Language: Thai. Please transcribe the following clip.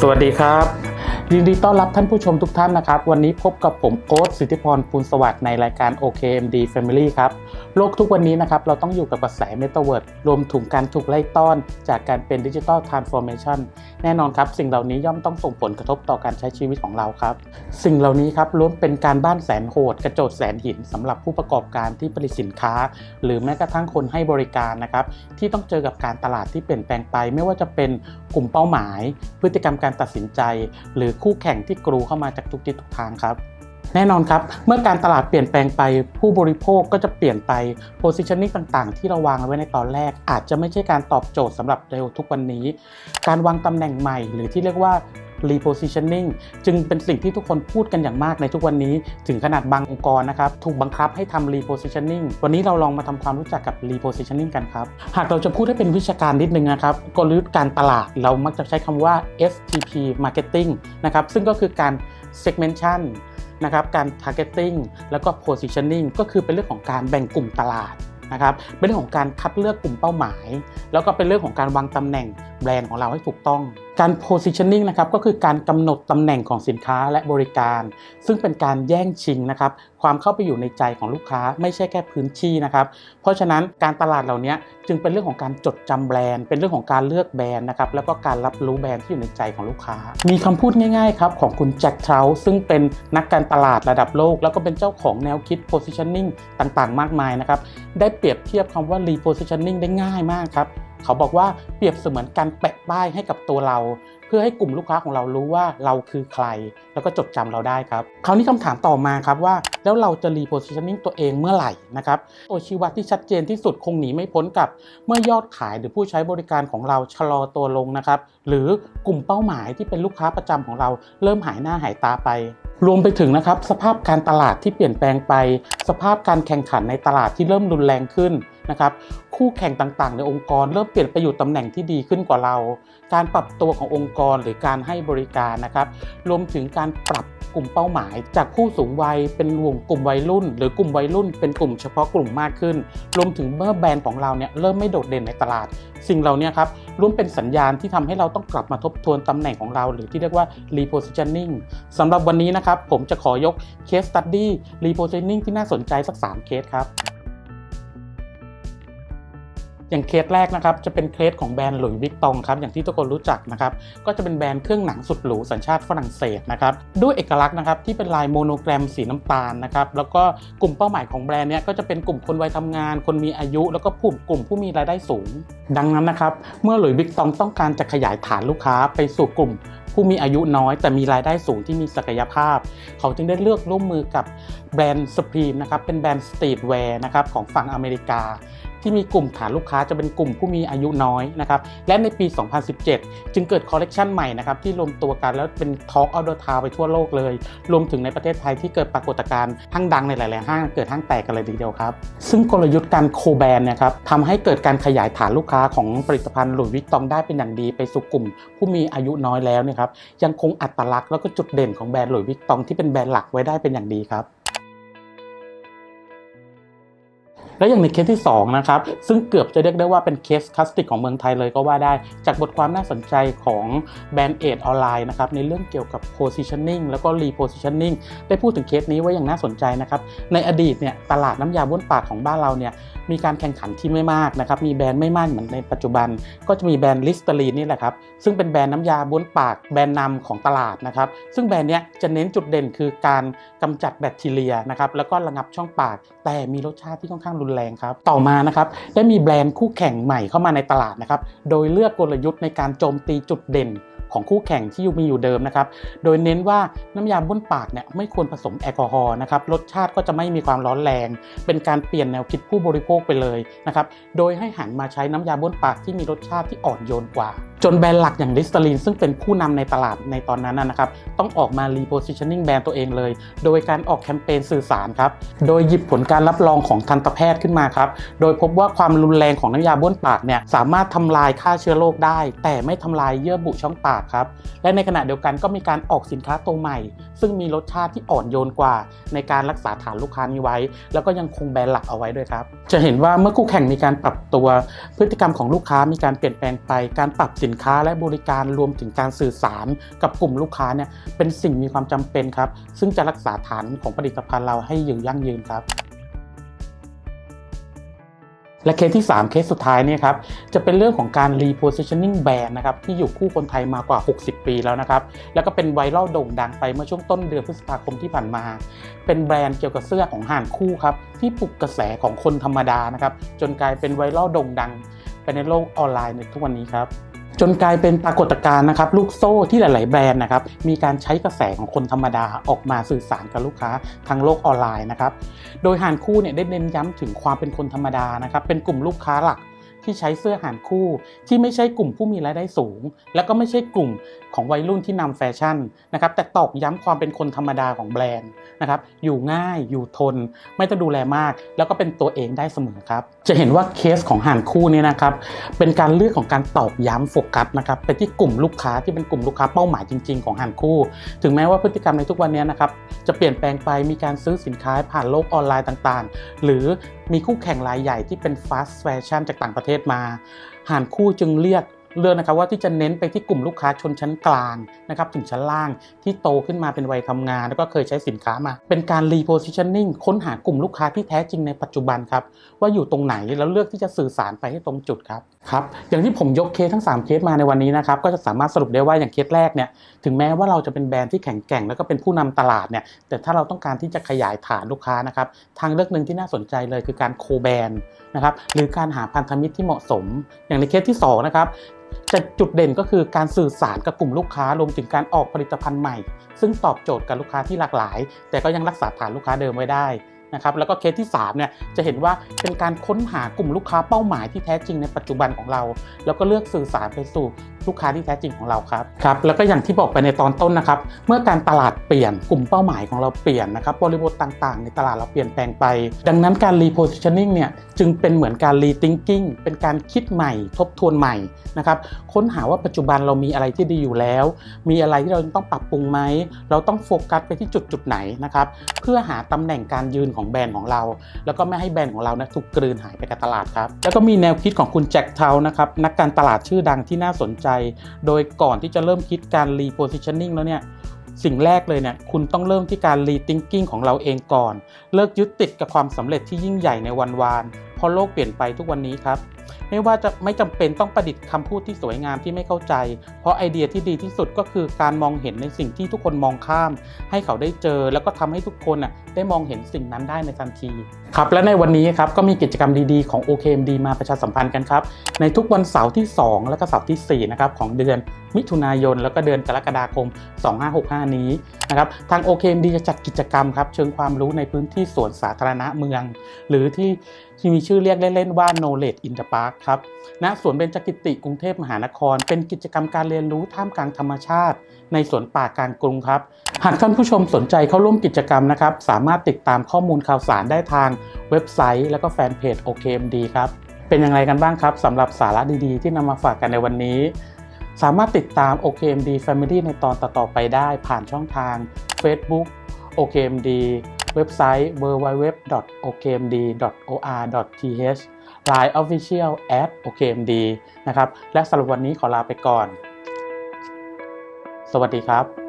สวัสดีครับ ยินดีต้อนรับท่านผู้ชมทุกท่านนะครับ วันนี้พบกับผมโอ๊ตสิทธิพรภูลสวัสดิ์ในรายการ OKMD Family ครับ โลกทุกวันนี้นะครับ เราต้องอยู่กับกระแสเมตาเวิร์ดรวมถึงการถูกไล่ต้อน จากการเป็นดิจิทัลทรานส์ฟอร์เมชันแน่นอนครับ สิ่งเหล่านี้ย่อมต้องส่งผลกระทบต่อการใช้ชีวิตของเราครับ สิ่งเหล่านี้ครับล้วนเป็นการบ้านแสนโหด กระโจดแสนหินสำหรับผู้ประกอบการที่ผลิตสินค้า หรือแม้กระทั่งคนให้บริการนะครับที่ต้องเจอกับการตลาดที่เปลี่ยนแปลงไป ไม่ว่าจะเป็นกลุ่มเป้าหมาย พฤติกรรมการตัดสินใจ หรือคู่แข่งที่กรูเข้ามาจากทุกทิศทุกทางครับแน่นอนครับ เมื่อการตลาดเปลี่ยนแปลงไป ผู้บริโภคก็จะเปลี่ยนไป positioning ต่างๆ ที่เราวางไว้ในตอนแรก อาจจะไม่ใช่การตอบโจทย์สำหรับเร็วทุกวันนี้ การวางตำแหน่งใหม่ หรือที่เรียกว่า repositioning จึงเป็นสิ่งที่ทุกคนพูดกันอย่างมากในทุกวันนี้ ถึงขนาดบางองค์กรนะครับถูกบังคับให้ทำ repositioning วันนี้เราลองมาทำความรู้จักกับ repositioning กันครับ หากเราจะพูดให้เป็นวิชาการนิดนึงนะครับกลยุทธ์การตลาดเรามักจะใช้คำว่า STP marketing นะครับซึ่งก็คือการ segmentation นะครับการ targeting แล้วก็ positioning ก็คือเป็นเรื่องของการแบ่งกลุ่มตลาดนะครับเป็นเรื่องของการคัดเลือกกลุ่มเป้าหมาย แล้วก็เป็นเรื่องของการวางตำแหน่งแบรนด์ของเราให้ถูกต้อง การ positioning นะครับก็คือการกำหนดตำแหน่งของสินค้าและบริการ ซึ่งเป็นการแย่งชิงนะครับความเข้าไปอยู่ในใจของลูกค้าไม่ใช่แค่พื้นที่นะครับเพราะฉะนั้นการตลาดเหล่านี้จึงเป็นเรื่องของการจดจำแบรนด์ เป็นเรื่องของการเลือกแบรนด์นะครับแล้วก็การรับรู้แบรนด์ที่อยู่ในใจของลูกค้า มีคำพูดง่ายๆครับของคุณแจ็คเทราซึ่งเป็นนักการตลาดระดับโลก แล้วก็เป็นเจ้าของแนวคิด positioning ต่างๆ มากมายนะครับได้เปรียบเทียบคำว่า repositioning ได้ง่ายมากครับ เขาบอกว่าเปรียบเสมือนการแปะป้ายให้กับตัวเรา เพื่อให้กลุ่มลูกค้าของเรารู้ว่าเราคือใคร แล้วก็จดจำเราได้ครับคราวนี้คำถามต่อมาครับว่า แล้วเราจะ repositioning ตัวเองเมื่อไหร่นะครับตัวชี้วัดที่ชัดเจนที่สุดคงหนีไม่พ้นกับ เมื่อยอดขายหรือผู้ใช้บริการของเราชะลอตัวลงนะครับหรือกลุ่มเป้าหมายที่เป็นลูกค้าประจำของเราเริ่มหายหน้าหายตาไป รวมไปถึงนะครับสภาพการตลาดที่เปลี่ยนแปลงไป สภาพการแข่งขันในตลาดที่เริ่มรุนแรงขึ้นนะครับคู่แข่งต่างๆ ในองค์กรเริ่มเปลี่ยนไปอยู่ตำแหน่งที่ดีขึ้นกว่าเรา การปรับตัวขององค์กรหรือการให้บริการนะครับรวมถึงการปรับกลุ่มเป้าหมาย จากผู้สูงวัยเป็นวงกลุ่มวัยรุ่น หรือกลุ่มวัยรุ่นเป็นกลุ่มเฉพาะกลุ่มมากขึ้น รวมถึงเมื่อแบรนด์ของเราเนี่ยเริ่มไม่โดดเด่นในตลาด สิ่งเหล่านี้ครับล้วนเป็นสัญญาณที่ทำให้เราต้องกลับมาทบทวนตำแหน่งของเรา หรือที่เรียกว่า repositioning สำหรับวันนี้นะครับผมจะขอยก case study repositioning ที่น่าสนใจสัก 3 เคสครับ อย่างเคสแรกนะครับ จะเป็นเคสของแบรนด์หลุยส์วิกตองครับ อย่างที่ทุกคนรู้จักนะครับ ก็จะเป็นแบรนด์เครื่องหนังสุดหรูสัญชาติฝรั่งเศสนะครับ ด้วยเอกลักษณ์นะครับที่เป็นลายโมโนแกรมสีน้ำตาลนะครับ แล้วก็กลุ่มเป้าหมายของแบรนด์เนี้ยก็จะเป็นกลุ่มคนวัยทำงาน คนมีอายุ แล้วก็ผู้กลุ่มผู้มีรายได้สูง ดังนั้นนะครับ เมื่อหลุยส์วิกตองต้องการจะขยายฐานลูกค้าไปสู่กลุ่ม ผู้มีอายุน้อย แต่มีรายได้สูงที่มีศักยภาพ เขาจึงได้เลือกร่วมมือกับแบรนด์สปรีมนะครับเป็นแบรนด์สตรีทแวร์นะครับของฝั่งอเมริกา ที่มีกลุ่มฐานลูกค้าจะเป็นกลุ่มผู้มีอายุน้อยนะครับและในปี 2017 จึงเกิดคอลเลกชันใหม่นะครับที่รวมตัวกันแล้วเป็นทอ l k อเดอร์ทาวไปทั่วโลกเลย รวมถึงในประเทศไทยที่เกิดปรากฏการณ์ห้างดังในหลาย ๆ ห้างเกิดห้างแตกกันเลยทีเดียวครับ ซึ่งกลยุทธ์การโคแบรนด์นะครับทำให้เกิดการขยายฐานลูกค้าของผลิตภัณฑ์หลุยส์วิกตองได้เป็นอย่างดีไปสู่กลุ่ม ผู้มีอายุน้อยแล้วนี่ยครับยังคงอัตลักษณ์แล้วก็จุดเด่นของแบรนด์หลุยส์วิกตองที่เป็นแบรนด์หลักไว้ได้เป็นอย่างดีครับ และอย่างในเคสที่2นะครับซึ่งเกือบจะเรียกได้ว่าเป็นเคสคลาสสิกของเมืองไทยเลยก็ว่าได้ จากบทความน่าสนใจของแบรนด์เอทออนไลน์นะครับในเรื่องเกี่ยวกับ positioning แล้วก็ repositioning ได้พูดถึงเคสนี้ไว้อย่างน่าสนใจนะครับในอดีตเนี่ยตลาดน้ำยาบ้วนปากของบ้านเราเนี่ย มีการแข่งขันที่ไม่มากนะครับ มีแบรนด์ไม่มากเหมือนในปัจจุบัน ก็จะมีแบรนด์ลิสเตอรีนนี่แหละครับ ซึ่งเป็นแบรนด์น้ำยาบ้วนปากแบรนด์นำของตลาดนะครับ ซึ่งแบรนด์เนี้ยจะเน้นจุดเด่นคือการกำจัดแบคทีเรียนะครับ แล้วก็ระงับช่องปาก แต่มีรสชาติที่ค่อนข้างรุนแรงครับ ต่อมานะครับได้มีแบรนด์คู่แข่งใหม่เข้ามาในตลาดนะครับ โดยเลือกกลยุทธ์ในการโจมตีจุดเด่น ของคู่แข่งที่มีอยู่เดิมนะครับ โดยเน้นว่าน้ำยาบ้วนปากเนี่ยไม่ควรผสมแอลกอฮอล์นะครับ รสชาติก็จะไม่มีความร้อนแรง เป็นการเปลี่ยนแนวคิดผู้บริโภคไปเลยนะครับ โดยให้หันมาใช้น้ำยาบ้วนปากที่มีรสชาติที่อ่อนโยนกว่าจนแบรนด์หลักอย่างลิสเตอรีนซึ่งเป็นผู้นำในตลาดในตอนนั้นนะครับ ต้องออกมา repositioning แบรนด์ตัวเองเลย โดยการออกแคมเปญสื่อสารครับ โดยหยิบผลการรับรองของทันตแพทย์ขึ้นมาครับ โดยพบว่าความรุนแรงของน้ำยาบ้วนปากเนี่ยสามารถทำลายฆ่าเชื้อโรคได้ แต่ไม่ทำลายเยื่อบุช่องปากครับ และในขณะเดียวกันก็มีการออกสินค้าตัวใหม่ ซึ่งมีรสชาติที่อ่อนโยนกว่า ในการรักษาฐานลูกค้านี้ไว้ แล้วก็ยังคงแบรนด์หลักเอาไว้ด้วยครับ จะเห็นว่าเมื่อคู่แข่งมีการปรับตัว พฤติกรรมของลูกค้ามีการเปลี่ยนแปลงไป การปรับสิสินค้าและบริการรวมถึงการสื่อสารกับกลุ่มลูกค้าเนี่ยเป็นสิ่งมีความจำเป็นครับ ซึ่งจะรักษาฐานของผลิตภัณฑ์เราให้อยู่ยั่งยืนครับและเคสที่ 3 เคสสุดท้ายเนี่ยครับจะเป็นเรื่องของการ repositioning แบรนด์นะครับที่อยู่คู่คนไทยมากว่า 60 ปีแล้วนะครับ แล้วก็เป็นไวรัลโด่งดังไปเมื่อช่วงต้นเดือนพฤษภาคมที่ผ่านมา เป็นแบรนด์เกี่ยวกับเสื้อของห่านคู่ครับที่ปลุกกระแสของคนธรรมดานะครับจนกลายเป็นไวรัลโด่งดังไปในโลกออนไลน์ในทุกวันนี้ครับ จนกลายเป็นปรากฏการณ์นะครับลูกโซ่ที่หลาย ๆ แบรนด์นะครับมีการใช้กระแสของคนธรรมดาออกมาสื่อสารกับลูกค้าทางโลกออนไลน์นะครับโดยหานคู่เนี่ยได้เน้นย้ำถึงความเป็นคนธรรมดานะครับเป็นกลุ่มลูกค้าหลัก ที่ใช้เสื้อหานคู่ ที่ไม่ใช่กลุ่มผู้มีรายได้สูง แล้วก็ไม่ใช่กลุ่มของวัยรุ่นที่นำแฟชั่นนะครับแต่ตอกย้ำความเป็นคนธรรมดาของแบรนด์นะครับอยู่ง่ายอยู่ทน ไม่ต้องดูแลมาก แล้วก็เป็นตัวเองได้เสมอครับ จะเห็นว่าเคสของหานคู่เนี่ยนะครับเป็นการเลือกของการตอกย้ำโฟกัสนะครับไปที่กลุ่มลูกค้าที่เป็นกลุ่มลูกค้าเป้าหมายจริง ๆของหันคู่ ถึงแม้ว่าพฤติกรรมในทุกวันนี้นะครับจะเปลี่ยนแปลงไปมีการซื้อสินค้าผ่านโลกออนไลน์ต่างๆ หรือมีคู่แข่งรายใหญ่ที่เป็นฟาสต์แฟชั่นจากต่างประเทศมาหันคู่จึงเรียก เลือกนะครับว่าที่จะเน้นไปที่กลุ่มลูกค้าชนชั้นกลางนะครับถึงชั้นล่างที่โตขึ้นมาเป็นวัยทำงาน แล้วก็เคยใช้สินค้ามา เป็นการ repositioning ค้นหากลุ่มลูกค้าที่แท้จริงในปัจจุบันครับว่าอยู่ตรงไหนแล้วเลือกที่จะสื่อสารไปให้ตรงจุดครับครับอย่างที่ผมยกเคสทั้ง 3 เคสมาในวันนี้นะครับก็จะสามารถสรุปได้ว่าอย่างเคสแรกเนี่ยถึงแม้ว่าเราจะเป็นแบรนด์ที่แข็งแกร่งแล้วก็เป็นผู้นำตลาดเนี่ยแต่ถ้าเราต้องการที่จะขยายฐานลูกค้านะครับทางเลือกหนึ่งที่น่าสนใจเลยคือการโคแบรนด์นะครับหรือการหาพันธมิตรที่เหมาะสม อย่างในเคสที่สองนะครับจะจุดเด่นก็คือการสื่อสารกับกลุ่มลูกค้ารวมถึงการออกผลิตภัณฑ์ใหม่ ซึ่งตอบโจทย์กับลูกค้าที่หลากหลาย แต่ก็ยังรักษาฐานลูกค้าเดิมไว้ได้นะครับแล้วก็เคสที่3เนี่ยจะเห็นว่าเป็นการค้นหากลุ่มลูกค้าเป้าหมายที่แท้จริงในปัจจุบันของเรา แล้วก็เลือกสื่อสารไปสู่ ลูกค้าที่แท้จริงของเราครับครับแล้วก็อย่างที่บอกไปในตอนต้นนะครับ เมื่อการตลาดเปลี่ยนกลุ่มเป้าหมายของเราเปลี่ยนนะครับบริบทต่างๆ ในตลาดเราเปลี่ยนแปลงไป ดังนั้นการ repositioning เนี่ยจึงเป็นเหมือนการ rethinking เป็นการคิดใหม่ทบทวนใหม่นะครับค้นหาว่าปัจจุบันเรามีอะไรที่ดีอยู่แล้ว มีอะไรที่เราต้องปรับปรุงไหมเราต้องโฟกัสไปที่จุดจุดๆไหนนะครับเพื่อหาตำแหน่งการยืนของแบรนด์ของเรา แล้วก็ไม่ให้แบรนด์ของเรานะถูกกลืนหายไปกับตลาดครับแล้วก็มีแนวคิดของคุณแจ็คเทานะครับนักการตลาดชื่อดังที่น่าสนใจโดยก่อนที่จะเริ่มคิดการ repositioning แล้วเนี่ยสิ่งแรกเลยเนี่ยคุณต้องเริ่มที่การ rethinking ของเราเองก่อน เลิกยึดติดกับความสำเร็จที่ยิ่งใหญ่ในวันวานเพราะโลกเปลี่ยนไปทุกวันนี้ครับ ไม่ว่าจะไม่จำเป็นต้องประดิษฐ์คำพูดที่สวยงามที่ไม่เข้าใจ เพราะไอเดียที่ดีที่สุดก็คือการมองเห็นในสิ่งที่ทุกคนมองข้าม ให้เขาได้เจอ แล้วก็ทำให้ทุกคนน่ะได้มองเห็นสิ่งนั้นได้ในทันทีครับและในวันนี้ครับก็มีกิจกรรมดีๆของ OKMD มาประชาสัมพันธ์กันครับในทุกวันเสาร์ที่ 2 และก็เสาร์ที่4นะครับของเดือน มิถุนายน แล้วก็เดือนกรกฎาคม 2565 นี้นะครับทาง OKMD จะจัดกิจกรรมครับเชิงความรู้ในพื้นที่สวนสาธารณะเมือง หรือที่ที่มีชื่อเรียกเล่นๆว่า Knowledge in the Park ครับณสวนเบญจกิติกรุงเทพมหานคร เป็นกิจกรรมการเรียนรู้ท่ามกลางธรรมชาติ ในสวนป่ากลางกรุงครับ หากท่านผู้ชมสนใจเข้าร่วมกิจกรรมนะครับ สามารถติดตามข้อมูลข่าวสารได้ทางเว็บไซต์ และก็แฟนเพจ OKMD ครับเป็นอย่างไรกันบ้างครับสำหรับสาระดีๆ ที่นำมาฝากกันในวันนี้ สามารถติดตาม OKMD Family ในตอนต่อๆไปได้ผ่านช่องทาง Facebook OKMD เว็บไซต์ www.okmd.or.th Line Official at OKMD นะครับ และสำหรับวันนี้ขอลาไปก่อน สวัสดีครับ